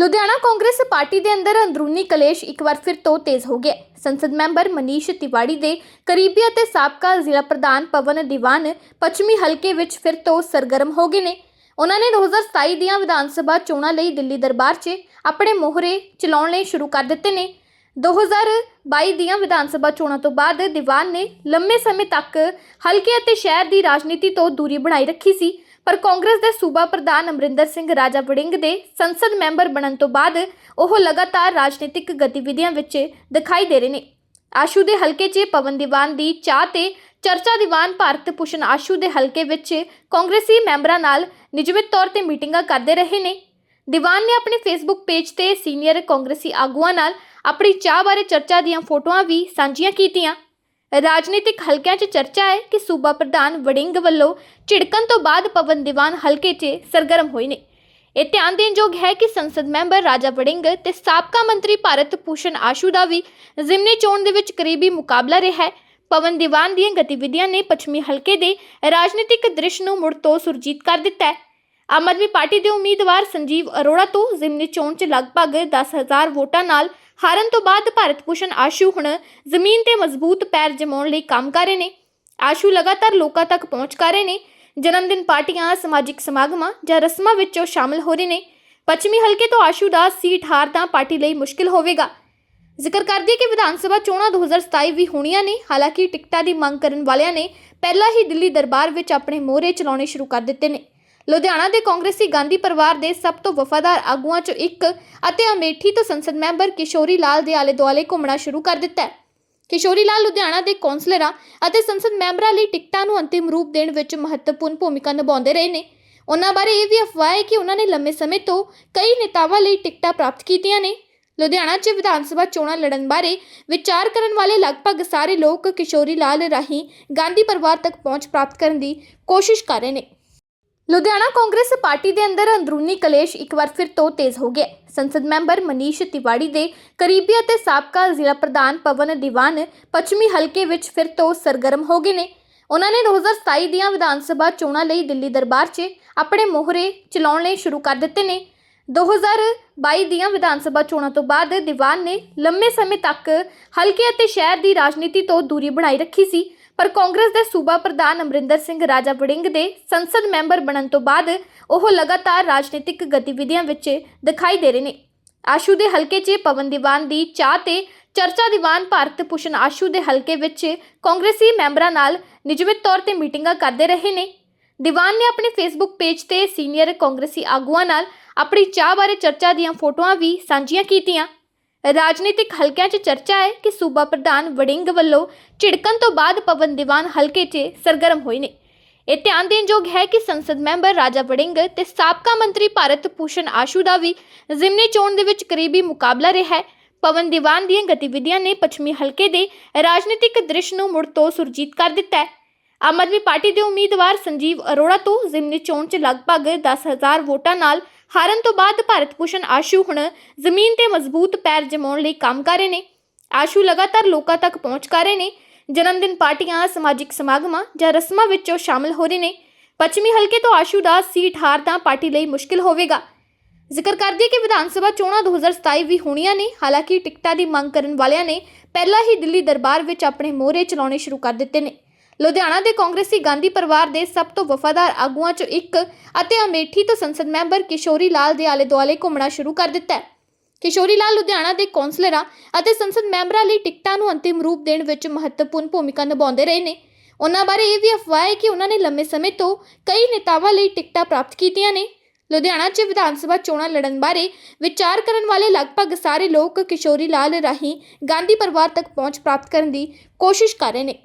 Ludhiana Congress party ਦੇ ਅੰਦਰ ਅੰਦਰੂਨੀ ਕਲੇਸ਼ ਇੱਕ ਵਾਰ ਫਿਰ ਤੋਂ ਤੇਜ਼ ਹੋ ਗਿਆ। ਸੰਸਦ ਮੈਂਬਰ ਮਨੀਸ਼ ਤਿਵਾੜੀ ਦੇ ਕਰੀਬੀ ਅਤੇ ਸਾਬਕਾ ਜ਼ਿਲ੍ਹਾ ਪ੍ਰਧਾਨ ਪਵਨ ਦੀਵਾਨ ਪੱਛਮੀ ਹਲਕੇ ਵਿੱਚ ਫਿਰ ਤੋਂ ਸਰਗਰਮ ਹੋ ਗਏ ਨੇ। ਉਹਨਾਂ ਨੇ 2027 ਦੀਆਂ ਵਿਧਾਨ ਸਭਾ ਚੋਣਾਂ ਲਈ ਦਿੱਲੀ ਦਰਬਾਰ 'ਚ ਆਪਣੇ ਮੋਹਰੇ ਚਲਾਉਣ ਲਈ ਸ਼ੁਰੂ ਕਰ ਦਿੱਤੇ ਨੇ। 2022 ਦੀਆਂ ਵਿਧਾਨ ਸਭਾ ਚੋਣਾਂ ਤੋਂ ਬਾਅਦ ਦੀਵਾਨ ਨੇ ਲੰਮੇ ਸਮੇਂ ਤੱਕ ਹਲਕੇ ਅਤੇ ਸ਼ਹਿਰ ਦੀ ਰਾਜਨੀਤੀ ਤੋਂ ਦੂਰੀ ਬਣਾਈ ਰੱਖੀ ਸੀ। ਪਰ ਕਾਂਗਰਸ ਦੇ ਸੂਬਾ ਪ੍ਰਧਾਨ ਅਮਰਿੰਦਰ ਸਿੰਘ ਰਾਜਾ ਵੜਿੰਗ ਦੇ ਸੰਸਦ ਮੈਂਬਰ ਬਣਨ ਤੋਂ ਬਾਅਦ ਉਹ ਲਗਾਤਾਰ ਰਾਜਨੀਤਿਕ ਗਤੀਵਿਧੀਆਂ ਵਿੱਚ ਦਿਖਾਈ ਦੇ ਰਹੇ ਨੇ। ਆਸ਼ੂ ਦੇ ਹਲਕੇ 'ਚ ਪਵਨ ਦੀਵਾਨ ਦੀ ਚਾਹ ਤੇ ਚਰਚਾ ਦੀਵਾਨ ਭਾਰਤ ਭੂਸ਼ਣ ਆਸ਼ੂ ਦੇ ਹਲਕੇ ਵਿੱਚ ਕਾਂਗਰਸੀ ਮੈਂਬਰਾਂ ਨਾਲ ਨਿਯਮਿਤ ਤੌਰ ਤੇ ਮੀਟਿੰਗਾਂ ਕਰਦੇ ਰਹੇ ਨੇ। ਦੀਵਾਨ ਨੇ ਆਪਣੇ ਫੇਸਬੁੱਕ ਪੇਜ ਤੇ ਸੀਨੀਅਰ ਕਾਂਗਰਸੀ ਆਗੂਆਂ ਨਾਲ ਆਪਣੀ ਚਾਹ ਬਾਰੇ ਚਰਚਾ ਦੀਆਂ ਫੋਟੋਆਂ ਵੀ ਸਾਂਝੀਆਂ ਕੀਤੀਆਂ। ਰਾਜਨੀਤਿਕ ਹਲਕਿਆਂ 'ਚ ਚਰਚਾ ਹੈ ਕਿ ਸੂਬਾ ਪ੍ਰਧਾਨ ਵੜਿੰਗ ਵੱਲੋਂ ਝਿੜਕਣ ਤੋਂ ਬਾਅਦ ਪਵਨ ਦੀਵਾਨ ਹਲਕੇ 'ਚ ਸਰਗਰਮ ਹੋਏ ਨੇ। ਇਹ ਧਿਆਨ ਦੇਣਯੋਗ ਹੈ ਕਿ ਸੰਸਦ ਮੈਂਬਰ ਰਾਜਾ ਵੜਿੰਗ ਤੇ ਸਾਬਕਾ ਮੰਤਰੀ ਭਾਰਤ ਭੂਸ਼ਣ ਆਸ਼ੂ ਦਾ ਵੀ ਜ਼ਿਮਨੀ ਚੋਣ ਦੇ ਵਿੱਚ ਕਰੀਬੀ ਮੁਕਾਬਲਾ ਰਿਹਾ ਹੈ। ਪਵਨ ਦੀਵਾਨ ਦੀਆਂ ਗਤੀਵਿਧੀਆਂ ਨੇ ਪੱਛਮੀ ਹਲਕੇ ਦੇ ਰਾਜਨੀਤਿਕ ਦ੍ਰਿਸ਼ ਨੂੰ ਮੁੜ ਤੋਂ ਸੁਰਜੀਤ ਕਰ ਦਿੱਤਾ ਹੈ। ਆਮ ਆਦਮੀ ਪਾਰਟੀ ਦੇ ਉਮੀਦਵਾਰ ਸੰਜੀਵ ਅਰੋੜਾ ਤੋਂ ਜ਼ਿਮਨੀ ਚੋਣ 'ਚ ਲਗਭਗ 10000 ਵੋਟਾਂ ਨਾਲ ਹਾਰਨ ਤੋਂ ਬਾਅਦ ਭਾਰਤ ਭੂਸ਼ਣ ਆਸ਼ੂ ਹੁਣ ਜ਼ਮੀਨ ਤੇ ਮਜ਼ਬੂਤ ਪੈਰ ਜਮਾਉਣ ਲਈ ਕੰਮ ਕਰ ਰਹੇ ਨੇ। ਆਸ਼ੂ ਲਗਾਤਾਰ ਲੋਕਾਂ ਤੱਕ ਪਹੁੰਚ ਕਰ ਰਹੇ ਨੇ। ਜਨਮ ਦਿਨ ਪਾਰਟੀਆਂ, ਸਮਾਜਿਕ ਸਮਾਗਮਾਂ ਜਾਂ ਰਸਮਾਂ ਵਿੱਚ ਉਹ ਸ਼ਾਮਲ ਹੋ ਰਹੇ ਨੇ। ਪੱਛਮੀ ਹਲਕੇ ਤੋਂ ਆਸ਼ੂ ਦਾ ਸੀਟ ਹਾਰ ਤਾਂ ਪਾਰਟੀ ਲਈ ਮੁਸ਼ਕਿਲ ਹੋਵੇਗਾ। ਜ਼ਿਕਰ ਕਰਦੀ ਕਿ ਵਿਧਾਨ ਸਭਾ ਚੋਣਾਂ 2027 ਵੀ ਹੋਣੀਆਂ ਨੇ। ਹਾਲਾਂਕਿ ਟਿਕਟਾਂ ਦੀ ਮੰਗ ਕਰਨ ਵਾਲਿਆਂ ਨੇ ਪਹਿਲਾਂ ਹੀ ਦਿੱਲੀ ਦਰਬਾਰ ਵਿੱਚ ਆਪਣੇ ਮੋਹਰੇ ਚਲਾਉਣੇ ਸ਼ੁਰੂ ਕਰ ਦਿੱਤੇ ਨੇ। ਲੁਧਿਆਣਾ ਦੇ ਕਾਂਗਰਸੀ ਗਾਂਧੀ ਪਰਿਵਾਰ ਦੇ ਸਭ ਤੋਂ ਵਫਾਦਾਰ ਆਗੂਆਂ ਚੋਂ ਇੱਕ ਅਤੇ ਅਮੇਠੀ ਤੋਂ ਸੰਸਦ ਮੈਂਬਰ ਕਿਸ਼ੋਰੀ ਲਾਲ ਦੇ ਆਲੇ ਦੁਆਲੇ ਘੁੰਮਣਾ ਸ਼ੁਰੂ ਕਰ ਦਿੱਤਾ ਹੈ। ਕਿਸ਼ੋਰੀ ਲਾਲ ਲੁਧਿਆਣਾ ਦੇ ਕੌਂਸਲਰਾਂ ਅਤੇ ਸੰਸਦ ਮੈਂਬਰਾਂ ਲਈ ਟਿਕਟਾਂ ਨੂੰ ਅੰਤਿਮ ਰੂਪ ਦੇਣ ਵਿੱਚ ਮਹੱਤਵਪੂਰਨ ਭੂਮਿਕਾ ਨਿਭਾਉਂਦੇ ਰਹੇ ਨੇ। ਉਹਨਾਂ ਬਾਰੇ ਇਹ ਵੀ ਅਫਵਾਹ ਹੈ ਕਿ ਉਹਨਾਂ ਨੇ ਲੰਮੇ ਸਮੇਂ ਤੋਂ ਕਈ ਨੇਤਾਵਾਂ ਲਈ ਟਿਕਟਾਂ ਪ੍ਰਾਪਤ ਕੀਤੀਆਂ ਨੇ। ਲੁਧਿਆਣਾ 'ਚ ਵਿਧਾਨ ਸਭਾ ਚੋਣਾਂ ਲੜਨ ਬਾਰੇ ਵਿਚਾਰ ਕਰਨ ਵਾਲੇ ਲਗਭਗ ਸਾਰੇ ਲੋਕ ਕਿਸ਼ੋਰੀ ਲਾਲ ਰਾਹੀਂ ਗਾਂਧੀ ਪਰਿਵਾਰ ਤੱਕ ਪਹੁੰਚ ਪ੍ਰਾਪਤ ਕਰਨ ਦੀ ਕੋਸ਼ਿਸ਼ ਕਰ ਰਹੇ ਨੇ। ਲੁਧਿਆਣਾ ਕਾਂਗਰਸ ਪਾਰਟੀ ਦੇ ਅੰਦਰ ਅੰਦਰੂਨੀ ਕਲੇਸ਼ ਇੱਕ ਵਾਰ ਫਿਰ ਤੋਂ ਤੇਜ਼ ਹੋ ਗਿਆ। ਸੰਸਦ ਮੈਂਬਰ ਮਨੀਸ਼ ਤਿਵਾੜੀ ਦੇ ਕਰੀਬੀ ਅਤੇ ਸਾਬਕਾ ਜ਼ਿਲ੍ਹਾ ਪ੍ਰਧਾਨ ਪਵਨ ਦੀਵਾਨ ਪੱਛਮੀ ਹਲਕੇ ਵਿੱਚ ਫਿਰ ਤੋਂ ਸਰਗਰਮ ਹੋ ਗਏ ਨੇ। ਉਹਨਾਂ ਨੇ 2027 ਦੀਆਂ ਵਿਧਾਨ ਸਭਾ ਚੋਣਾਂ ਲਈ ਦਿੱਲੀ ਦਰਬਾਰ 'ਚ ਆਪਣੇ ਮੋਹਰੇ ਚਲਾਉਣ ਲਈ ਸ਼ੁਰੂ ਕਰ ਦਿੱਤੇ ਨੇ। 2022 ਦੀਆਂ ਵਿਧਾਨ ਸਭਾ ਚੋਣਾਂ ਤੋਂ ਬਾਅਦ ਦੀਵਾਨ ਨੇ ਲੰਮੇ ਸਮੇਂ ਤੱਕ ਹਲਕੇ ਅਤੇ ਸ਼ਹਿਰ ਦੀ ਰਾਜਨੀਤੀ ਤੋਂ ਦੂਰੀ ਬਣਾਈ ਰੱਖੀ ਸੀ। ਪਰ ਕਾਂਗਰਸ ਦੇ ਸੂਬਾ ਪ੍ਰਧਾਨ ਅਮਰਿੰਦਰ ਸਿੰਘ ਰਾਜਾ ਵੜਿੰਗ ਦੇ ਸੰਸਦ ਮੈਂਬਰ ਬਣਨ ਤੋਂ ਬਾਅਦ ਉਹ ਲਗਾਤਾਰ ਰਾਜਨੀਤਿਕ ਗਤੀਵਿਧੀਆਂ ਵਿੱਚ ਦਿਖਾਈ ਦੇ ਰਹੇ ਨੇ। ਆਸ਼ੂ ਦੇ ਹਲਕੇ 'ਚ ਪਵਨ ਦੀਵਾਨ ਦੀ ਚਾਹ ਤੇ ਚਰਚਾ ਦੀਵਾਨ ਭਾਰਤ ਭੂਸ਼ਣ ਆਸ਼ੂ ਦੇ ਹਲਕੇ ਵਿੱਚ ਕਾਂਗਰਸੀ ਮੈਂਬਰਾਂ ਨਾਲ ਨਿਯਮਿਤ ਤੌਰ ਤੇ ਮੀਟਿੰਗਾਂ ਕਰਦੇ ਰਹੇ ਨੇ। ਦੀਵਾਨ ਨੇ ਆਪਣੇ ਫੇਸਬੁੱਕ ਪੇਜ ਤੇ ਸੀਨੀਅਰ ਕਾਂਗਰਸੀ ਆਗੂਆਂ ਨਾਲ ਆਪਣੀ ਚਾਹ ਬਾਰੇ ਚਰਚਾ ਦੀਆਂ ਫੋਟੋਆਂ ਵੀ ਸਾਂਝੀਆਂ ਕੀਤੀਆਂ। ਰਾਜਨੀਤਿਕ ਹਲਕਿਆਂ 'ਚ ਚਰਚਾ ਹੈ ਕਿ ਸੂਬਾ ਪ੍ਰਧਾਨ ਵੜਿੰਗ ਵੱਲੋਂ ਝਿੜਕਣ ਤੋਂ ਬਾਅਦ ਪਵਨ ਦੀਵਾਨ ਹਲਕੇ 'ਚ ਸਰਗਰਮ ਹੋਏ ਨੇ। ਇਹ ਧਿਆਨ ਦੇਣਯੋਗ ਹੈ ਕਿ ਸੰਸਦ ਮੈਂਬਰ ਰਾਜਾ ਵੜਿੰਗ ਤੇ ਸਾਬਕਾ ਮੰਤਰੀ ਭਾਰਤ ਭੂਸ਼ਣ ਆਸ਼ੂ ਦਾ ਵੀ ਜ਼ਿਮਨੀ ਚੋਣ ਦੇ ਵਿੱਚ ਕਰੀਬੀ ਮੁਕਾਬਲਾ ਰਿਹਾ ਹੈ। ਪਵਨ ਦੀਵਾਨ ਦੀਆਂ ਗਤੀਵਿਧੀਆਂ ਨੇ ਪੱਛਮੀ ਹਲਕੇ ਦੇ ਰਾਜਨੀਤਿਕ ਦ੍ਰਿਸ਼ ਨੂੰ ਮੁੜ ਤੋਂ ਸੁਰਜੀਤ ਕਰ ਦਿੱਤਾ ਹੈ। ਆਮ ਆਦਮੀ ਪਾਰਟੀ ਦੇ ਉਮੀਦਵਾਰ ਸੰਜੀਵ ਅਰੋੜਾ ਤੋਂ ਜ਼ਿਮਨੀ ਚੋਣ 'ਚ ਲਗਭਗ 10000 ਵੋਟਾਂ ਨਾਲ ਹਾਰਨ ਤੋਂ ਬਾਅਦ ਭਾਰਤ ਭੂਸ਼ਣ ਆਸ਼ੂ ਹੁਣ ਜ਼ਮੀਨ ਤੇ ਮਜ਼ਬੂਤ ਪੈਰ ਜਮਾਉਣ ਲਈ ਕੰਮ ਕਰ ਰਹੇ ਨੇ। ਆਸ਼ੂ ਲਗਾਤਾਰ ਲੋਕਾਂ ਤੱਕ ਪਹੁੰਚ ਕਰ ਰਹੇ ਨੇ। ਜਨਮ ਦਿਨ ਪਾਰਟੀਆਂ, ਸਮਾਜਿਕ ਸਮਾਗਮਾਂ ਜਾਂ ਰਸਮਾਂ ਵਿੱਚ ਉਹ ਸ਼ਾਮਲ ਹੋ ਰਹੇ ਨੇ। ਪੱਛਮੀ ਹਲਕੇ ਤੋਂ ਆਸ਼ੂ ਦਾ ਸੀਟ ਹਾਰ ਤਾਂ ਪਾਰਟੀ ਲਈ ਮੁਸ਼ਕਿਲ ਹੋਵੇਗਾ। ਜ਼ਿਕਰ ਕਰਦੀ ਕਿ ਵਿਧਾਨ ਸਭਾ ਚੋਣਾਂ 2027 ਵੀ ਹੋਣੀਆਂ ਨੇ। ਹਾਲਾਂਕਿ ਟਿਕਟਾਂ ਦੀ ਮੰਗ ਕਰਨ ਵਾਲਿਆਂ ਨੇ ਪਹਿਲਾਂ ਹੀ ਦਿੱਲੀ ਦਰਬਾਰ ਵਿੱਚ ਆਪਣੇ ਮੋਹਰੇ ਚਲਾਉਣੇ ਸ਼ੁਰੂ ਕਰ ਦਿੱਤੇ ਨੇ। ਲੁਧਿਆਣਾ ਦੇ ਕਾਂਗਰਸੀ ਗਾਂਧੀ ਪਰਿਵਾਰ ਦੇ ਸਭ ਤੋਂ ਵਫਾਦਾਰ ਆਗੂਆਂ ਚੋਂ ਇੱਕ ਅਤੇ ਅਮੇਠੀ ਤੋਂ ਸੰਸਦ ਮੈਂਬਰ ਕਿਸ਼ੋਰੀ ਲਾਲ ਦੇ ਆਲੇ ਦੁਆਲੇ ਘੁੰਮਣਾ ਸ਼ੁਰੂ ਕਰ ਦਿੱਤਾ ਹੈ। ਕਿਸ਼ੋਰੀ ਲਾਲ ਲੁਧਿਆਣਾ ਦੇ ਕੌਂਸਲਰਾਂ ਅਤੇ ਸੰਸਦ ਮੈਂਬਰਾਂ ਲਈ ਟਿਕਟਾਂ ਨੂੰ ਅੰਤਿਮ ਰੂਪ ਦੇਣ ਵਿੱਚ ਮਹੱਤਵਪੂਰਨ ਭੂਮਿਕਾ ਨਿਭਾਉਂਦੇ ਰਹੇ ਨੇ। ਉਹਨਾਂ ਬਾਰੇ ਇਹ ਵੀ ਅਫਵਾਹ ਹੈ ਕਿ ਉਹਨਾਂ ਨੇ ਲੰਮੇ ਸਮੇਂ ਤੋਂ ਕਈ ਨੇਤਾਵਾਂ ਲਈ ਟਿਕਟਾਂ ਪ੍ਰਾਪਤ ਕੀਤੀਆਂ ਨੇ। ਲੁਧਿਆਣਾ 'ਚ ਵਿਧਾਨ ਸਭਾ ਚੋਣਾਂ ਲੜਨ ਬਾਰੇ ਵਿਚਾਰ ਕਰਨ ਵਾਲੇ ਲਗਭਗ ਸਾਰੇ ਲੋਕ ਕਿਸ਼ੋਰੀ ਲਾਲ ਰਾਹੀਂ ਗਾਂਧੀ ਪਰਿਵਾਰ ਤੱਕ ਪਹੁੰਚ ਪ੍ਰਾਪਤ ਕਰਨ ਦੀ ਕੋਸ਼ਿਸ਼ ਕਰ ਰਹੇ ਨੇ।